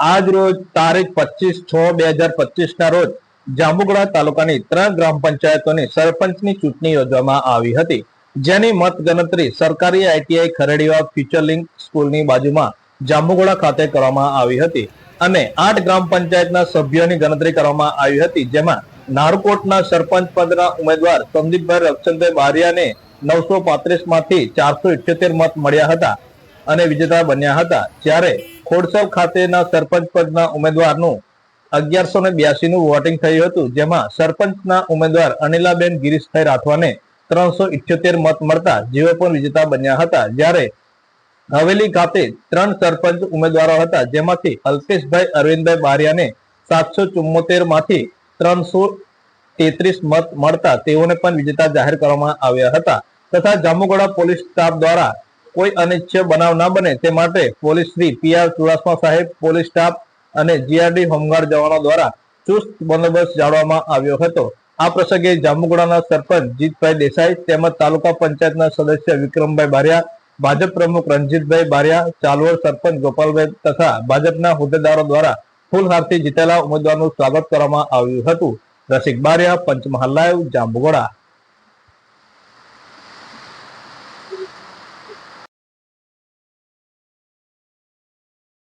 આજ રોજ તારીખ પચીસ છ બે હજાર પચીસ ના રોજ જાંબુગડા તાલુકાની ત્રણ ગ્રામ પંચાયતોની સરપંચની ચૂંટણી યોજવામાં આવી હતી. જેની મત ગણતરી સરકારી આઈટીઆઈ ખરેડીવા ફ્યુચર લિંક સ્કૂલની બાજુમાં જાંબુગડા ખાતે કરવામાં આવી હતી અને આઠ ગ્રામ પંચાયતના સભ્યોની ગણતરી કરવામાં આવી હતી. જેમાં નારકોટના સરપંચ પદના ઉમેદવાર સંદીપભાઈ રક્ષણભાઈ બારિયાને નવસો પાંત્રીસમાંથી ચારસો ઇઠ્યોતેર મત મળ્યા હતા અને વિજેતા બન્યા હતા. જ્યારે ખોડસલ ખાતેના સરપંચ પદના ઉમેદવારનું અગિયારસો ને બ્યાસી નું વોટિંગ થયું હતું, જેમાં સરપંચના ઉમેદવાર અનિલાબેન ગિરીશભાઈ રાઠવાને ત્રણસો ઇઠ્યોતેર મત મળતા જેઓ પણ વિજેતા બન્યા હતા. જ્યારે હવેલી ખાતે ત્રણ સરપંચ ઉમેદવારો હતા, જેમાંથી અલ્પેશભાઈ, અરવિંદભાઈ બારિયાને સાતસો ચુમ્મોતેરમાંથી ત્રણસો તેત્રીસ મત મળતા તેઓને પણ વિજેતા જાહેર કરવામાં આવ્યા હતા. તથા જામુગોડા પોલીસ સ્ટાફ દ્વારા કોઈ અનિચ્છ બનાવ ના બને તે માટે police Shri P R Chudasama સાહેબ, પોલીસ સ્ટાફ અને જીઆરડી હોમગાર્ડ જવાનો દ્વારા ચુસ્ત બંદોબસ્ત જાળવવામાં આવ્યો હતો. આ પ્રસંગે જાંબુગડાના સરપંચ જીતભાઈ દેસાઈ તેમજ તાલુકા પંચાયતના સદસ્ય વિક્રમભાઈ બારિયા, ભાજપ પ્રમુખ રણજીતભાઈ બારિયા, ચાલવડ સરપંચ ગોપાલભાઈ તથા ભાજપના હોદ્દેદારો દ્વારા ફૂલહારથી જીતેલા ઉમેદવારનું સ્વાગત કરવામાં આવ્યું હતું. રસિક બારિયા, પંચમહાલ લાઈવ, જાંબુગોડા.